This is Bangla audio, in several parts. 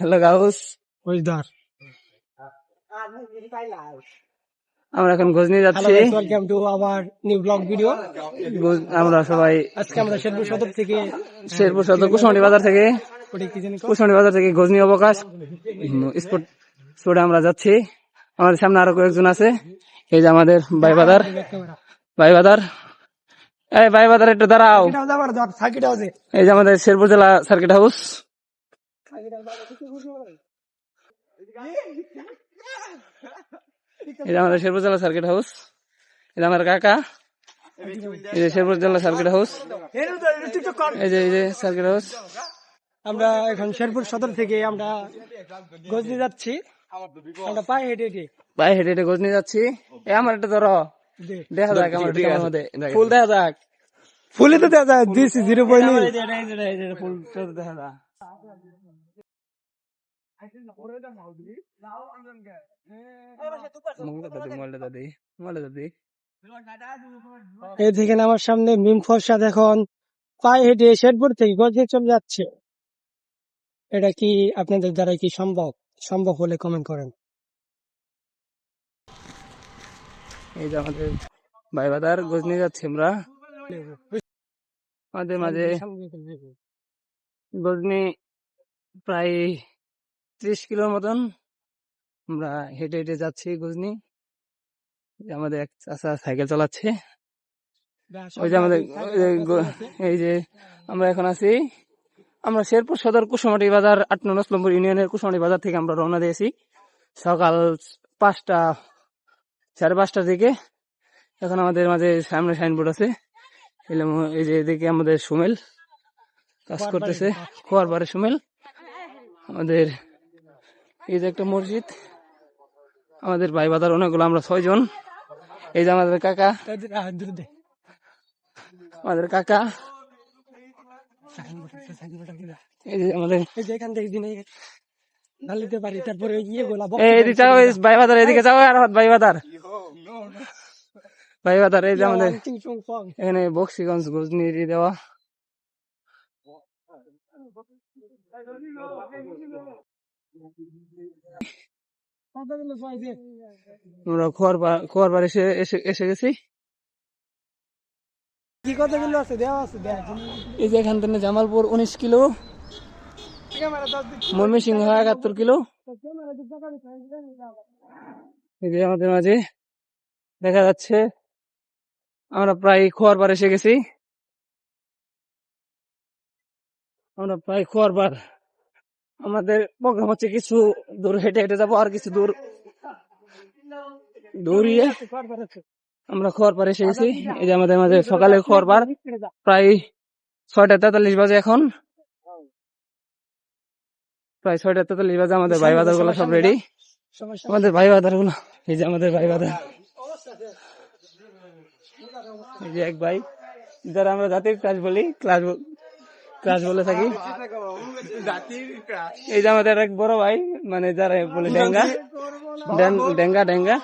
Hello Gauss. আমরা এখন যাচ্ছি। Welcome to our new blog video আমরা সবাই আজকে আমরা শেরপুর সদর থেকে শেরপুর সদর কুশমণি বাজার থেকে কুশমণি বাজার থেকে গজনি অবকাশ। স্পোর্ট স্পোর্টে আমরা যাচ্ছি। আমাদের সামনে আরও কয়েকজন আছে। এই যে আমাদের ভাই বাদার। ভাই বাদার। এই ভাই বাদার একটু দাঁড়াও। এই যে আমাদের শেরপুর জেলা সার্কিট হাউস। এই যে আমাদের শেরপুর জেলা সার্কিট হাউস। এই যে আমার কাকা। এই যে শেরপুর জেলা সার্কিট হাউস। এই যে এই যে সার্কিট হাউস। আমরা এখন শেরপুর সদর থেকে আমরা গজনি যাচ্ছি। আমরা পায়ে হেঁটে হেঁটে। পায়ে হেঁটে হেঁটে গজনি যাচ্ছি। এ আমার একটা ধরো। দেখা যাক আমার ক্যামেরার মধ্যে ফুল দেখা যাক। ফুলে তো দেখা যায় দিস জিরো পয়েন্ট ফুল দেখা যাক। এই দেখেন আমার সামনে মিম ফরসাদ এখন পায়ে হেঁটে শেরপুর থেকে গজনি চলে যাচ্ছে। এটা কি আপনাদের দ্বারা কি সম্ভব? সম্ভব হলে কমেন্ট করেন। এই যে আমাদের ভাই বাদার গজনি যাচ্ছি আমরা। মাঝে মাঝে গজনি প্রায় ত্রিশ কিলোর মতন আমরা হেঁটে হেঁটে যাচ্ছি গজনি আমাদের এক চাচা সাইকেল চালাচ্ছে। ওই যে আমাদের এই যে আমরা এখন আছি। আমরা শেরপুর সদর কুশমাটি বাজার আট নম্বর ইউনিয়নের কুশমাটি বাজার থেকে আমরা রওনা দিয়েছি। সকাল পাঁচটা সাড়ে পাঁচটা থেকে এখন আমাদের মাঝে সামনে সাইনবোর্ড আছে। এই যে এদিকে আমাদের সুমেল কাজ করতেছে। খোয়ার বারে সুমেল। আমাদের এই যে একটা মসজিদ। আমাদের ভাই বাদার অনেকগুলো আমরা ছয়জন এই যে আমাদের কাকা। আমাদের কাকা। এই যে আমাদের ঢালিতে পারি তারপরে ইয়ে গোলা এই এদিকে যাও এই ভাই বাদার এদিকে যাও আর ভাই বাদার ভাই বাদার এই যে আমাদের এখানে বক্সিগঞ্জ গজনি দেওয়া। আমরা খোয়ার বার এসে এসে গেছি। কি কতগুলো আছে দেওয়া আছে। এই যে এখান থেকে জামালপুর উনিশ কিলো। ময়মনসিংহ একাত্তর কিলো। এই আমাদের মাঝে দেখা যাচ্ছে, আমরা প্রায় খোয়ার বার এসে গেছি। আমরা প্রায় খোয়ার বার আমাদের প্রোগ্রাম হচ্ছে কিছু দূর, হেঁটে হেঁটে যাব আর কিছু দূর। দৌড়িয়ে আমরা খোয়ার পার এসে গেছি। এই যে আমাদের মাঝে সকালে খোয়ার পার প্রায় ছয়টা তেতাল্লিশ বাজে এখন। প্রায় ছয়টা তেতাল্লিশ বাজে আমাদের ভাই বাজারগুলো সব রেডি আমাদের ভাই বাজারগুলো এই যে আমাদের ভাই বাজার এই যে এক ভাই যারা আমরা জাতির ক্লাস বলি ক্লাস ক্লাস বলে থাকি। এই যে আমাদের এক বড় ভাই মানে যারা বলে ডেঙ্গা। ডেঙ্গা ডেঙ্গা।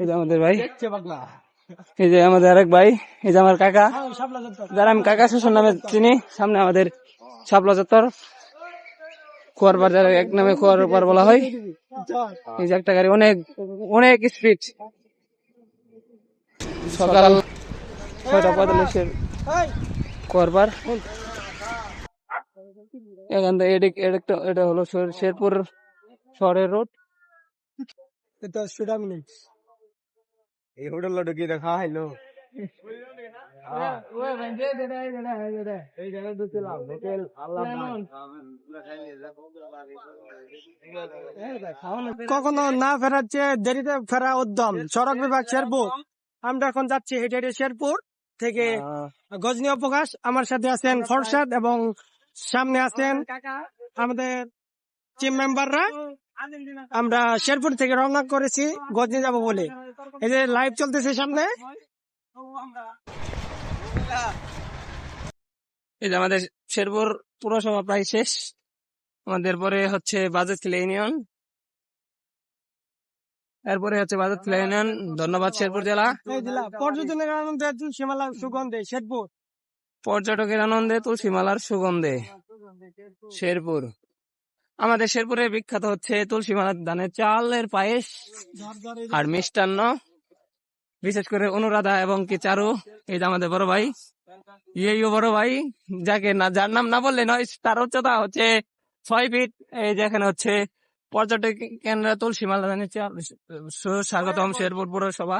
এই যে আমাদের ভাই। এই যে আমাদের আরেক ভাই, এই যে আমার কাকা। যারা আমি কাকা শ্বশুর নামে চিনি, সামনে আমাদের শাপলা চত্বর। এক নামে বলা হয়। এই যে একটা গাড়ি, অনেক অনেক স্পিড সকাল এটা হলো শেরপুর শহরের রোড এই হোটেল ঢুকি দেখা হাইলো কখনো না ফেরাচ্ছে দেরিতে ফেরা উদ্যম সড়ক বিভাগ শেরপুর। আমরা এখন যাচ্ছি হেঁটে হেঁটে শেরপুর থেকে গজনী অবকাশ। আমার সাথে আছেন ফরসাদ এবং সামনে আছেন আমাদের টিম মেম্বাররা আমরা শেরপুর থেকে রওনা করেছি গজনী যাব বলে। এই যে লাইভ চলতেছে সামনে। এই যে আমাদের শেরপুর পুরসভা প্রায় শেষ। আমাদের পরে হচ্ছে বাজেট ইউনিয়ন এরপরে হচ্ছে বাজার ইউনিয়ন ধন্যবাদ শেরপুর জেলা। পর্যটনের আনন্দে তুলসীমালা সুগন্ধে শেরপুর। পর্যটকের আনন্দে তুলসীমালার সুগন্ধে। শেরপুর। আমাদের শেরপুরে বিখ্যাত হচ্ছে তুলসীমালার ধানের চালের পায়েস আর মিষ্টান্ন। বিশেষ করে অনুরাধা এবং কি চারু এই যে আমাদের বড় ভাই। ইয়েও বড় ভাই যাকে না যার নাম না বললে নয় তার উচ্চতা হচ্ছে ছয় ফিট। এই যে এখানে হচ্ছে পর্যটক কেন্দ্র তুলসীমালা ধানের চাল সুস্বাগতম শেরপুর পৌরসভা।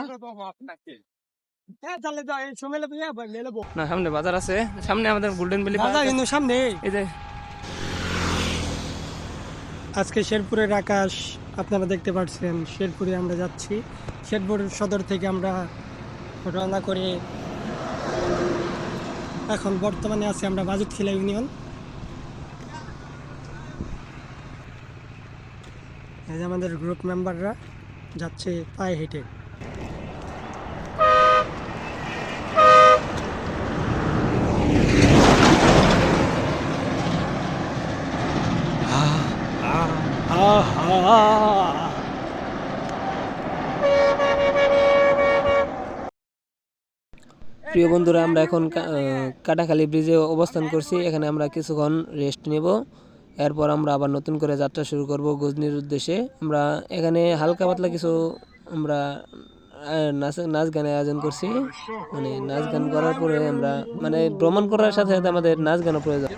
না সামনে বাজার আছে সামনে আমাদের গোল্ডেন ভ্যালি দাদা কিন্তু সামনে এই যে আজকে শেরপুরের আকাশ আপনারা দেখতে পাচ্ছেন। শেরপুরে আমরা যাচ্ছি। শেরপুর সদর থেকে আমরা রওনা করে এখন বর্তমানে আছি আমরা বাজুতখিলা ইউনিয়ন। এই যে আমাদের গ্রুপ মেম্বাররা যাচ্ছে পায়ে হেঁটে। প্রিয় বন্ধুরা, আমরা এখন কাটাখালী ব্রিজে অবস্থান করছি। এখানে আমরা কিছুক্ষণ রেস্ট নেব। এরপর আমরা আবার নতুন করে যাত্রা শুরু করব গজনির উদ্দেশ্যে। আমরা এখানে হালকা পাতলা কিছু আমরা নাচ নাচ গানের আয়োজন করছি। মানে নাচ গান করার পরে আমরা মানে ভ্রমণ করার সাথে সাথে আমাদের নাচ গানও প্রয়োজন।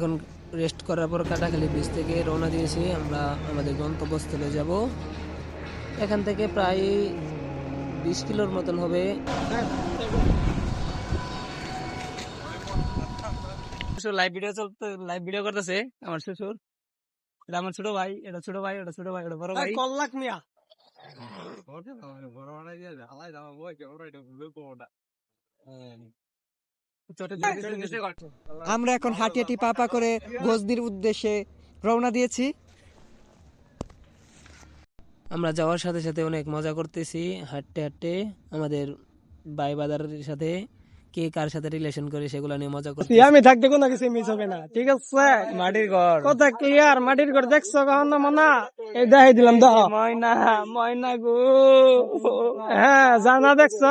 এখন রেস্ট করার পর কাটাখালি ব্রিজ থেকে রওনা দিয়েছি। আমরা আমাদের গন্তব্যস্থলে যাব। এখান থেকে প্রায় বিশ কিলোর মতন হবে। লাইভ ভিডিও চলতে লাইভ ভিডিও করতেছে আমার শ্বশুর। এটা আমার ছোট ভাই এটা ছোট ভাই এটা ছোট ভাই এটা বড় ভাই। কল্লাক মিয়া। আমরা এখন হাঁটি হাঁটি পা পা করে গজনির উদ্দেশ্যে রওনা দিয়েছি। আমরা যাওয়ার সাথে সাথে অনেক মজা করতেছি হাঁটতে হাঁটতে আমাদের ভাই বাদারের সাথে কে কার সাথে রিলেশন করে সেগুলো নিয়ে মজা করতে আমি থাকতে কোনো কিছু মিস হবে না ঠিক আছে? মাটির ঘর। কথা ক্লিয়ার মাটির ঘর দেখছ কখন না মানা? এই দেখাই দিলাম দেখ। ময়না ময়না গো। হ্যাঁ জানা দেখছ?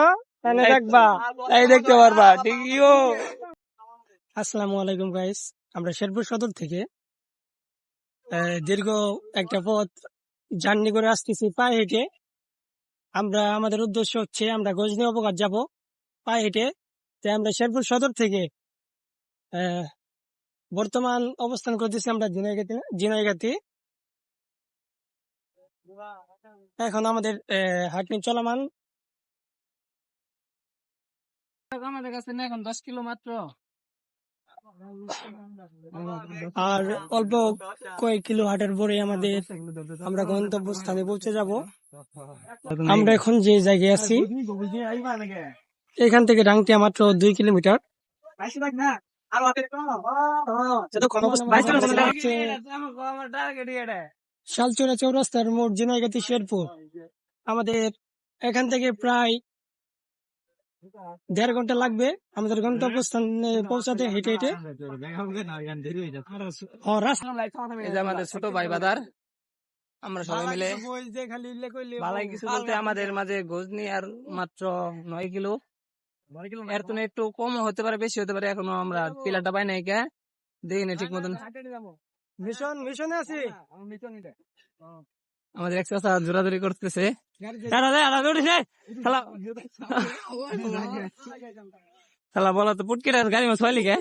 তাহলে দেখবা। তাই দেখতে পারবা ঠিকইও আসসালামু আলাইকুম গাইস আমরা শেরপুর সদর থেকে আহ, দীর্ঘ একটা পথ জার্নি করে আসতেছি পায়ে হেঁটে। আমরা, আমাদের উদ্দেশ্য হচ্ছে আমরা গজনি অবকাশ যাব পায়ে হেঁটে। তাই আমরা শেরপুর সদর থেকে বর্তমান অবস্থান করতেছি আমরা জিনাইগাতে জিনাইগাতে এখন আমাদের হাঁটনি চলমান। আমাদের কাছে এখন দশ কিলো মাত্র। আর অল্প কয়েক কিলো হাঁটার পরে আমাদের আমরা গন্তব্যস্থানে পৌঁছে যাব। আমরা এখন যে জায়গায় আছি, এখান থেকে ডাংটিয়া মাত্র দুই কিলোমিটার। শালচুরা চৌরাস্তার মোট জিনাইগাতি শেরপুর। আমাদের এখান থেকে প্রায় দেড় ঘণ্টা লাগবে আমাদের গন্তব্যস্থানে পৌঁছাতে হেঁটে হেঁটে। আমাদের ছোট ভাই বাদার আমরা সবাই মিলে বালাই কিছু বলতে আমাদের মাঝে গজনি আর মাত্র নয় কিলো। এর তো একটু কম হতে পারে বেশি হতে পারে এখনও আমরা পিলারটা পাই নাই কে। দেখি না ঠিক মতন। মিশন মিশনে আছি। আমাদের এক চাষা জোরাজুরি করতেছে। শালা বলো তো পুটকিটা গাড়ি মাছ কে?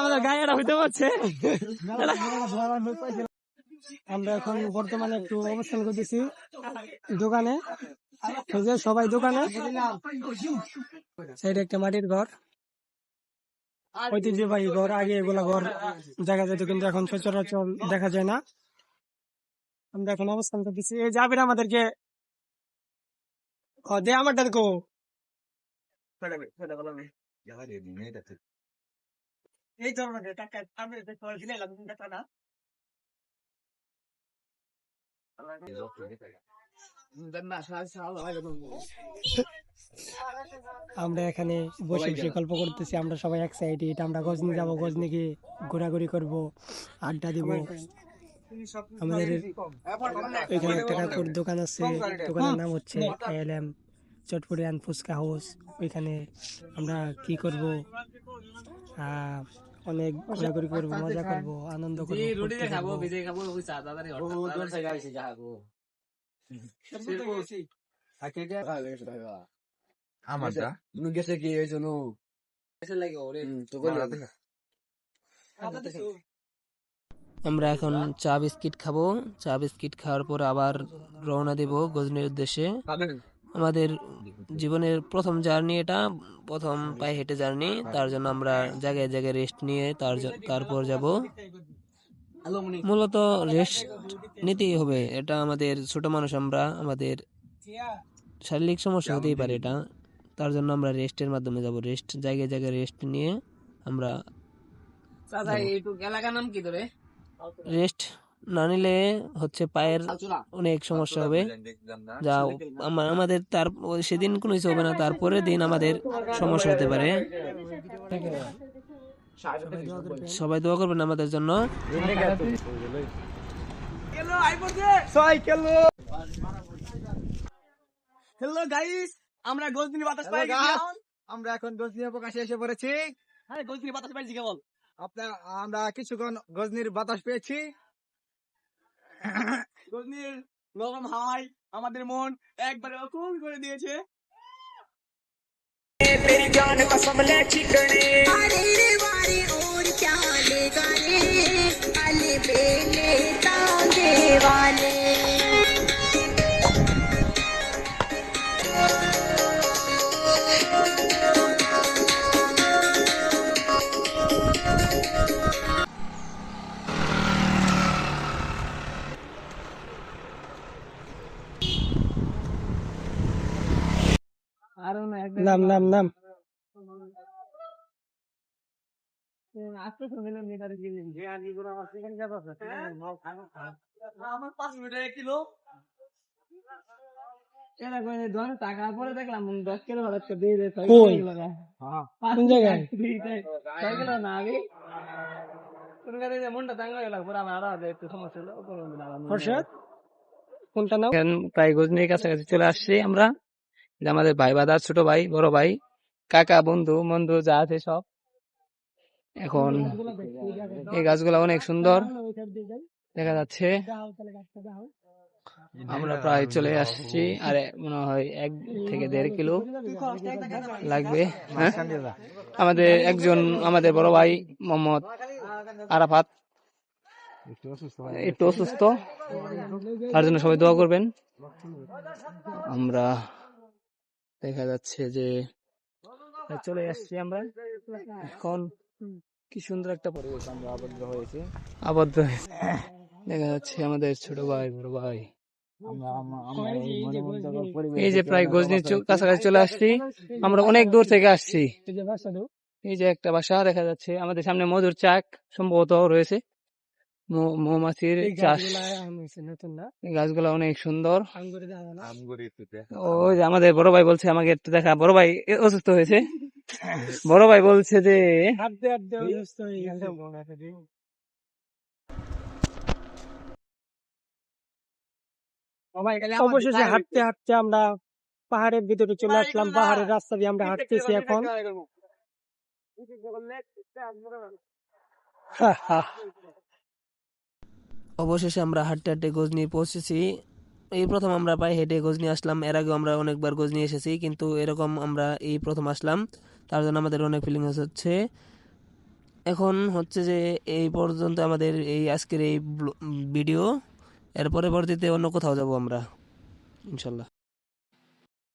আমাদের গাড়িটা হইতে পারছে। আমরা এখন বর্তমানে একটু অবস্থান করতেছি দোকানে। সবাই দোকানে। সাইডে একটা মাটির ঘর। ঐতিহ্যবাহী ঘর আগে এগুলা ঘর দেখা যেত কিন্তু এখন সচরাচর দেখা যায় না। আমরা এখন অবস্থান করতেছি। এই জাবির আমাদেরকে দে আমারটা দেখো এই ধরনের টাকা আমি দিলে টাকা না। আমরা এখানে বসে বসে গল্প করতেছি আমরা সবাই এক এক্সাইটেড আমরা গজনি যাব গজনি গিয়ে ঘোরাঘুরি করব আড্ডা দিব। আমাদের এখানে একটা কাকুর দোকান আছে দোকানের নাম হচ্ছে LM chotpoti and fuchka house. ওইখানে আমরা কি করব? অনেক ঘোরাঘুরি করব মজা করব আনন্দ করব ফুর্তি করব। আমারটা গেছে কি হয়েছে নো? আমরা এখন চা বিস্কিট খাব। চা বিস্কিট খাওয়ার পর আবার রওনা দেব গজনির উদ্দেশ্যে। আমাদের জীবনের প্রথম জার্নি এটা প্রথম পায়ে হেঁটে জার্নি। তার জন্য আমরা জায়গায় জায়গায় রেস্ট নিয়ে তার তারপর যাব। মূলত রেস্ট নিতেই হবে। এটা আমাদের ছোট মানুষ আমরা আমাদের শারীরিক সমস্যা হতেই পারে এটা। তার জন্য আমরা রেস্টের মাধ্যমে যাব। রেস্ট জায়গায় জায়গায় রেস্ট নিয়ে আমরা রেস্ট না নিলে হচ্ছে পায়ের অনেক সমস্যা হবে। যা আমাদের তার সেদিন কোনো কিছু হবে না তারপরের দিন আমাদের সমস্যা হতে পারে। সবাই দোয়া করবেন আমাদের জন্য। হ্যালো গাইস আমরা গজনি বাতাস পাই আমরা এখন গজনির প্রকাশে এসে পড়েছি। হ্যাঁ গজনি বাতাস পাইছি কেবল আপনার আমরা কিছুক্ষণ গজনির বাতাস পেয়েছি গজনির নরম হাওয়ায় আমাদের মন একবারে অকুল করে দিয়েছে अरे रे वारे और क्या ले गाने अले बेले तांगे वाले নাম নাম নাম আমার পাঁচ মিটার এক কিলো টাকা পরে দেখলাম দশ কিলো ভাড়া দিয়ে দেয় কোন জায়গায় না আগে কোনটা প্রায় গজনির কাছাকাছি চলে আসছি আমরা যে আমাদের ভাই বাদার ছোট ভাই, বড় ভাই, কাকা, বন্ধু বন্ধু যা আছে সব। এখন এই গাছগুলা অনেক সুন্দর। দেখা যাচ্ছে। আমরা প্রায় চলে আসছি। আর, মনে হয় এক থেকে দেড় কিলো লাগবে হ্যাঁ? আমাদের একজন, আমাদের বড় ভাই মোহাম্মদ আরাফাত। একটু অসুস্থ। তার জন্য সবাই দোয়া করবেন। আমরা দেখা যাচ্ছে যে চলে আসছি আমরা। এখন কি সুন্দর একটা পরিবেশ আমরা আবদ্ধ হয়েছে। আবদ্ধ হয়েছে। দেখা যাচ্ছে আমাদের ছোট ভাই বড় ভাই। এই যে প্রায় গজনির চৌ- কাছাকাছি চলে আসছি। আমরা অনেক দূর থেকে আসছি। এই যে একটা বাসা দেখা যাচ্ছে। আমাদের সামনে মধুর চাক সম্ভবত রয়েছে। মৌমাছির চাষ গাছগুলো অনেক সুন্দর। ওই যে আমাদের বড় ভাই বলছে আমাকে একটু দেখা। বড় ভাই অসুস্থ হয়েছে। বড় ভাই বলছে যে অবশেষে হাঁটতে হাঁটতে আমরা পাহাড়ের ভিতরে চলে আসলাম। পাহাড়ের রাস্তা দিয়ে আমরা হাঁটতেছি এখন। অবশেষে আমরা হাঁটতে হাঁটতে গজনি পৌঁছেছি। এই প্রথম আমরা পায়ে হেঁটে গজনি আসলাম। এর আগে আমরা অনেকবার গজনি এসেছি, কিন্তু এরকম আমরা এই প্রথম আসলাম। তার জন্য আমাদের অনেক ফিলিংস হচ্ছে। এখন হচ্ছে যে এই পর্যন্ত আমাদের এই আজকের এই ভিডিও এর পরবর্তীতে অন্য কোথাও যাব আমরা, ইনশাল্লাহ।